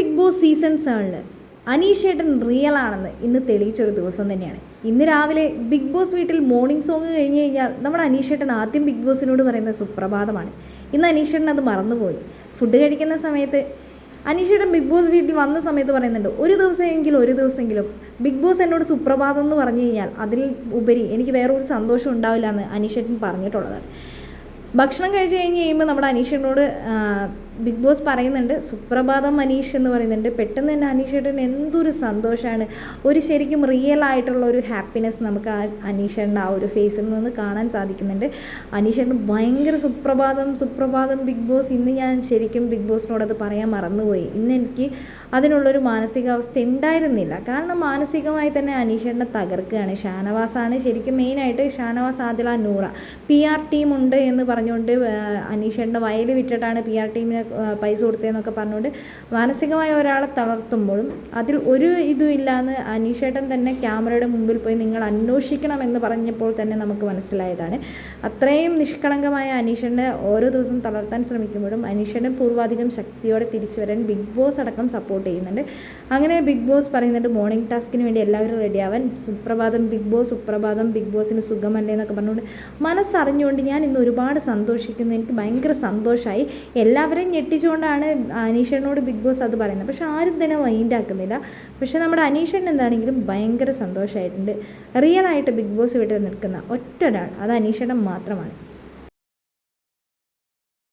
Big boss season സെവനിൽ അനീഷ് ഏട്ടൻ real ആണെന്ന് ഇന്ന് തെളിയിച്ചൊരു ദിവസം തന്നെയാണ്. ഇന്ന് രാവിലെ ബിഗ് ബോസ് വീട്ടിൽ മോർണിംഗ് സോങ് കഴിഞ്ഞ് കഴിഞ്ഞാൽ നമ്മുടെ അനീഷ് ഏട്ടൻ ആദ്യം ബിഗ് ബോസിനോട് പറയുന്ന സുപ്രഭാതമാണ്. ഇന്ന് അനീഷ് ഏട്ടൻ അത് മറന്നുപോയി. ഫുഡ് കഴിക്കുന്ന സമയത്ത് അനീഷേട്ടൻ ബിഗ് ബോസ് വീട്ടിൽ വന്ന സമയത്ത് പറയുന്നുണ്ട് ഒരു ദിവസമെങ്കിലും ഒരു ദിവസമെങ്കിലും ബിഗ് ബോസ് എന്നോട് സുപ്രഭാതം എന്ന് പറഞ്ഞു കഴിഞ്ഞാൽ അതിൽ ഉപരി എനിക്ക് വേറെ ഒരു സന്തോഷം ഉണ്ടാവില്ല എന്ന് അനീഷേട്ടൻ പറഞ്ഞിട്ടുള്ളതാണ്. ഭക്ഷണം കഴിച്ച് കഴിഞ്ഞ് കഴിയുമ്പോൾ നമ്മുടെ അനീഷേട്ടനോട് ബിഗ് ബോസ് പറയുന്നുണ്ട് സുപ്രഭാതം അനീഷ് എന്ന് പറയുന്നുണ്ട്. പെട്ടെന്ന് തന്നെ അനീഷേട്ടന് എന്തൊരു സന്തോഷമാണ് ഒരു ശരിക്കും റിയൽ ആയിട്ടുള്ള ഒരു ഹാപ്പിനെസ് നമുക്ക് ആ അനീഷേട്ടന്റെ ആ ഒരു ഫേസിൽ നിന്ന് കാണാൻ സാധിക്കുന്നുണ്ട്. അനീഷേട്ടൻ ഭയങ്കര സുപ്രഭാതം സുപ്രഭാതം ബിഗ് ബോസ് ഇന്ന് ഞാൻ ശരിക്കും ബിഗ് ബോസിനോട് അത് പറയാൻ മറന്നുപോയി. ഇന്ന് എനിക്ക് അതിനുള്ളൊരു മാനസികാവസ്ഥ ഉണ്ടായിരുന്നില്ല. കാരണം മാനസികമായി തന്നെ അനീഷേട്ടനെ തകർക്കുകയാണ്. ഷാനവാസാണ് ശരിക്കും മെയിനായിട്ട് Shanavas Adila Noora. P R team ഉണ്ട് എന്ന് പറഞ്ഞുകൊണ്ട് അനീഷേട്ടന്റെ വയൽ വിറ്റിട്ടാണ് പി ആർ ടീമിന് പൈസ കൊടുത്തതെന്നൊക്കെ പറഞ്ഞുകൊണ്ട് മാനസികമായി ഒരാളെ തളർത്തുമ്പോഴും അതിൽ ഒരു ഇതും ഇല്ലാന്ന് അനീഷേട്ടൻ തന്നെ ക്യാമറയുടെ മുമ്പിൽ പോയി നിങ്ങൾ അന്വേഷിക്കണം എന്ന് പറഞ്ഞപ്പോൾ തന്നെ നമുക്ക് മനസ്സിലായതാണ്. അത്രയും നിഷ്കളങ്കമായ അനീഷേട്ടനെ ഓരോ ദിവസം തളർത്താൻ ശ്രമിക്കുമ്പോഴും അനീഷേട്ടൻ പൂർവാധികം ശക്തിയോടെ തിരിച്ചു വരാൻ ബിഗ് ബോസ് അടക്കം സപ്പോർട്ട് ചെയ്യുന്നുണ്ട്. അങ്ങനെ ബിഗ് ബോസ് പറയുന്നുണ്ട് മോർണിംഗ് ടാസ്കിന് വേണ്ടി എല്ലാവരും റെഡിയാവാൻ സുപ്രഭാതം ബിഗ് ബോസ് സുപ്രഭാതം ബിഗ് ബോസിന് സുഖമല്ലേ എന്നൊക്കെ പറഞ്ഞുകൊണ്ട് മനസ്സറിഞ്ഞുകൊണ്ട് ഞാൻ ഇന്ന് ഒരുപാട് സന്തോഷിക്കുന്നു. എനിക്ക് ഭയങ്കര സന്തോഷമായി എല്ലാവരെയും ഞെട്ടിച്ചുകൊണ്ടാണ് അനീഷേട്ടനോട് ബിഗ് ബോസ് അത് പറയുന്നത്. പക്ഷെ ആരും തന്നെ മൈൻഡ് ആക്കുന്നില്ല. പക്ഷെ നമ്മുടെ അനീഷേട്ടൻ എന്താണെങ്കിലും ഭയങ്കര സന്തോഷമായിട്ടുണ്ട്. റിയൽ ആയിട്ട് ബിഗ് ബോസ് വീട്ടിൽ നിൽക്കുന്ന ഒറ്റ ഒരാൾ അത് അനീഷേട്ടൻ മാത്രമാണ്.